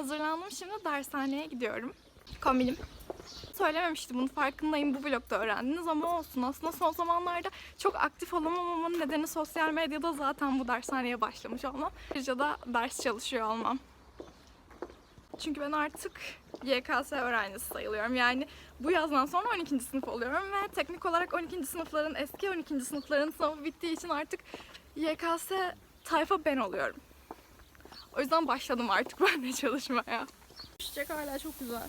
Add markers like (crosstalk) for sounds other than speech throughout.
Hazırlandım şimdi dershaneye gidiyorum. Kombinim. Söylememiştim bunu farkındayım bu vlogda öğrendiniz ama olsun aslında son zamanlarda çok aktif olamamamın nedeni sosyal medyada zaten bu dershaneye başlamış olmam. Ayrıca da ders çalışıyor olmam. Çünkü ben artık YKS öğrencisi sayılıyorum. Yani bu yazdan sonra 12. sınıf oluyorum ve teknik olarak 12. sınıfların eski 12. sınıfların sınavı bittiği için artık YKS tayfa ben oluyorum. O yüzden başladım artık (laughs) ben de çalışmaya. Çiçek hala çok güzel.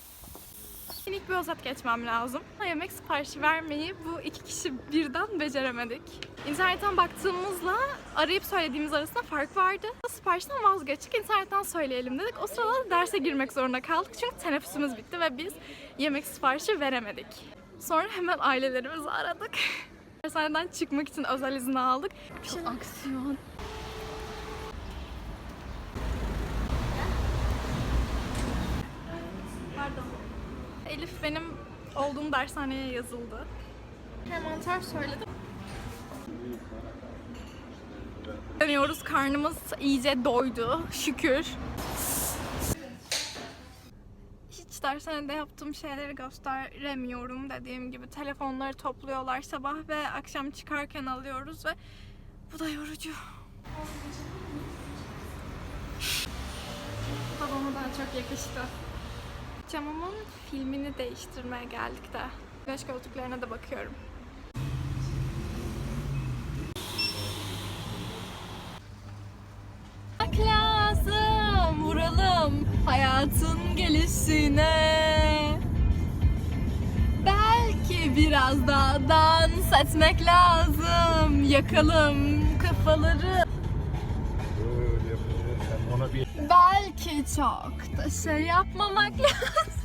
Minik bir özet geçmem lazım. Yemek siparişi vermeyi bu iki kişi birden beceremedik. İnternetten baktığımızla arayıp söylediğimiz arasında fark vardı. Siparişten vazgeçtik, internetten söyleyelim dedik. O sırada derse girmek zorunda kaldık çünkü teneffüsümüz bitti ve biz yemek siparişi veremedik. Sonra hemen ailelerimizi aradık. (laughs) Dershaneden çıkmak için özel izin aldık. Şey aksiyon. Benim olduğum dershaneye yazıldı. Hemen söyledim. Dönüyoruz. Karnımız iyice doydu. Şükür. Hiç dershanede yaptığım şeyleri gösteremiyorum dediğim gibi. Telefonları topluyorlar sabah ve akşam çıkarken alıyoruz ve bu da yorucu. Babama daha çok yakıştı. Camımın filmini değiştirmeye geldik de. Güneş koltuklarına da bakıyorum. Bak lazım, vuralım hayatın gelişine. Belki biraz daha dans etmek lazım. Yakalım kafaları. Belki çok da şey yapmamak lazım.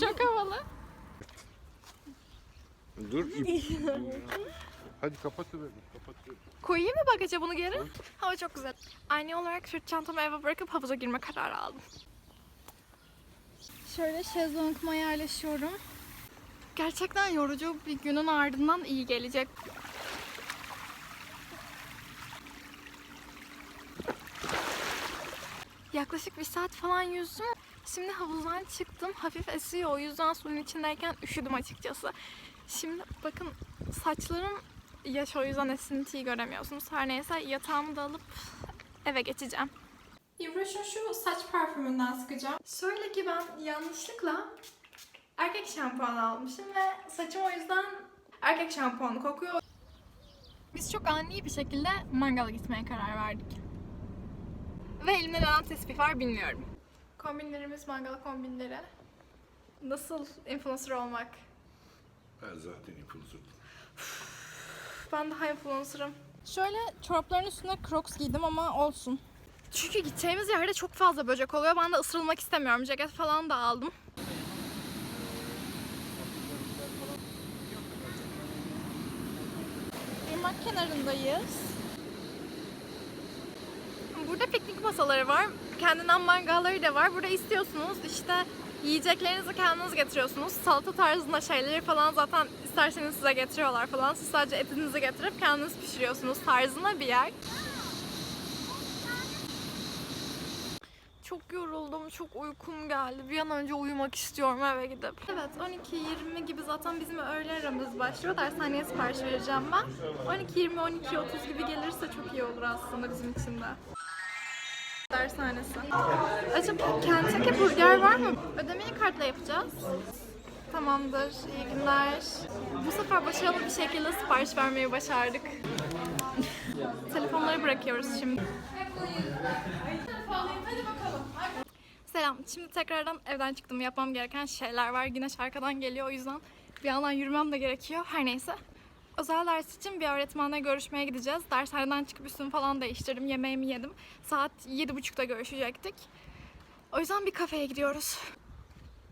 Çok havalı. dur. ip. (laughs) Hadi kapatıver. Kapatıver. Koyayım mı bagaja bunu geri? Hava çok güzel. Aynı olarak sırt çantamı eve bırakıp havuza girme kararı aldım. Şöyle şezlonguma yerleşiyorum. Gerçekten yorucu bir günün ardından iyi gelecek. Yaklaşık bir saat falan yüzdüm. Şimdi havuzdan çıktım. Hafif esiyor. O yüzden suyun içindeyken üşüdüm açıkçası. Şimdi bakın saçlarım yaş o yüzden esintiyi göremiyorsunuz. Her neyse yatağımı da alıp eve geçeceğim. Yivroş'un şu saç parfümünden sıkacağım. Şöyle ki ben yanlışlıkla erkek şampuanı almışım ve saçım o yüzden erkek şampuanı kokuyor. Biz çok ani bir şekilde mangala gitmeye karar verdik. Ve elimde neden tespih var bilmiyorum. Kombinlerimiz mangal kombinleri. Nasıl influencer olmak? Ben zaten influencer. Ben daha influencer'ım. Şöyle çorapların üstüne crocs giydim ama olsun. Çünkü gideceğimiz yerde çok fazla böcek oluyor. Ben de ısırılmak istemiyorum. Ceket falan da aldım. Irmak kenarındayız. Burada piknik masaları var. Kendinden mangalları da var. Burada istiyorsunuz işte yiyeceklerinizi kendiniz getiriyorsunuz. Salata tarzında şeyleri falan zaten isterseniz size getiriyorlar falan. Siz sadece etinizi getirip kendiniz pişiriyorsunuz tarzında bir yer. Çok yoruldum, çok uykum geldi. Bir an önce uyumak istiyorum eve gidip. Evet, 12.20 gibi zaten bizim öğle aramız başlıyor. Dershaneye sipariş vereceğim ben. 12.20, 12.30 gibi gelirse çok iyi olur aslında bizim için de. Dershanesi. Acaba Kentucky burger var mı? Ödemeyi kartla yapacağız. Tamamdır, iyi günler. Bu sefer başarılı bir şekilde sipariş vermeyi başardık. (laughs) Telefonları bırakıyoruz şimdi. Selam. Şimdi tekrardan evden çıktım. Yapmam gereken şeyler var. Güneş arkadan geliyor. O yüzden bir yandan yürümem de gerekiyor. Her neyse. Özel ders için bir öğretmenle görüşmeye gideceğiz. Dershaneden çıkıp üstümü falan değiştirdim. Yemeğimi yedim. Saat 7.30'da görüşecektik. O yüzden bir kafeye gidiyoruz.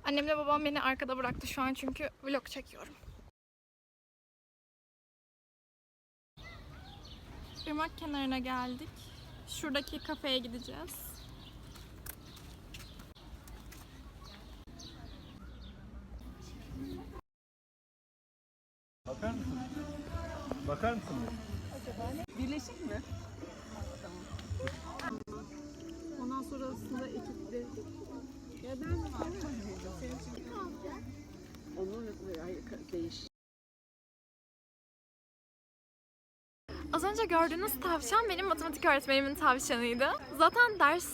Annemle babam beni arkada bıraktı şu an çünkü vlog çekiyorum. Irmak kenarına geldik. Şuradaki kafeye gideceğiz. Bakar mısın? Bakar mısın? Birleşik mi? Ondan sonrasında ekipte ya ben senin için onun ay, değiş. Önce gördüğünüz tavşan benim matematik öğretmenimin tavşanıydı. Zaten ders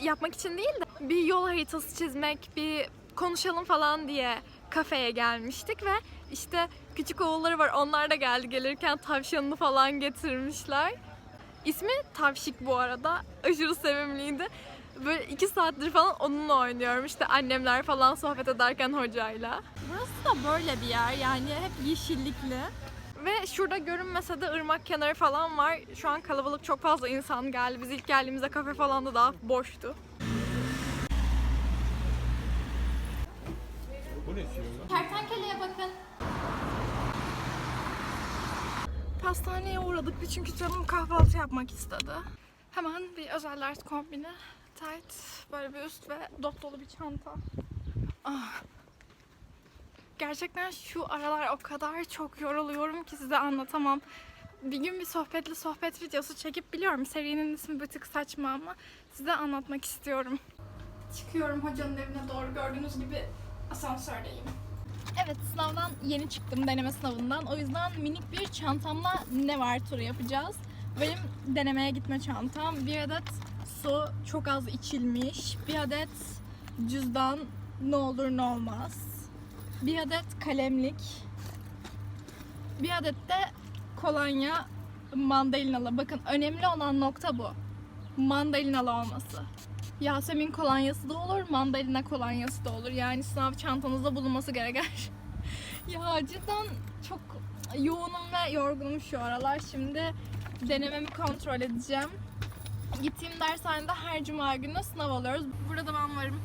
yapmak için değil de bir yol haritası çizmek, bir konuşalım falan diye kafeye gelmiştik ve işte küçük oğulları var onlar da geldi gelirken tavşanını falan getirmişler. İsmi Tavşik bu arada. Aşırı sevimliydi. Böyle iki saattir falan onunla oynuyorum. İşte annemler falan sohbet ederken hocayla. Burası da böyle bir yer yani hep yeşillikli. Ve şurada görünmese de ırmak kenarı falan var. Şu an kalabalık çok fazla insan geldi. Biz ilk geldiğimizde kafe falan da daha boştu. Bu ne? Kertenkeleye bakın. Pastaneye uğradık bir çünkü canım kahvaltı yapmak istedi. Hemen bir özel ders kombini. Tight, böyle bir üst ve dop dolu bir çanta. Ah. Gerçekten şu aralar o kadar çok yoruluyorum ki size anlatamam. Bir gün bir sohbetli sohbet videosu çekip biliyorum serinin ismi bir tık saçma ama size anlatmak istiyorum. Çıkıyorum hocanın evine doğru gördüğünüz gibi asansördeyim. Evet sınavdan yeni çıktım deneme sınavından. O yüzden minik bir çantamla ne var turu yapacağız. Benim denemeye gitme çantam. Bir adet su çok az içilmiş. Bir adet cüzdan ne olur ne olmaz. Bir adet kalemlik. Bir adet de kolonya mandalinalı. Bakın önemli olan nokta bu. Mandalinalı olması. Yasemin kolonyası da olur, mandalina kolonyası da olur. Yani sınav çantanızda bulunması gereken. (laughs) ya cidden çok yoğunum ve yorgunum şu aralar. Şimdi denememi kontrol edeceğim. Gittiğim dershanede her cuma günü sınav alıyoruz. Burada ben varım.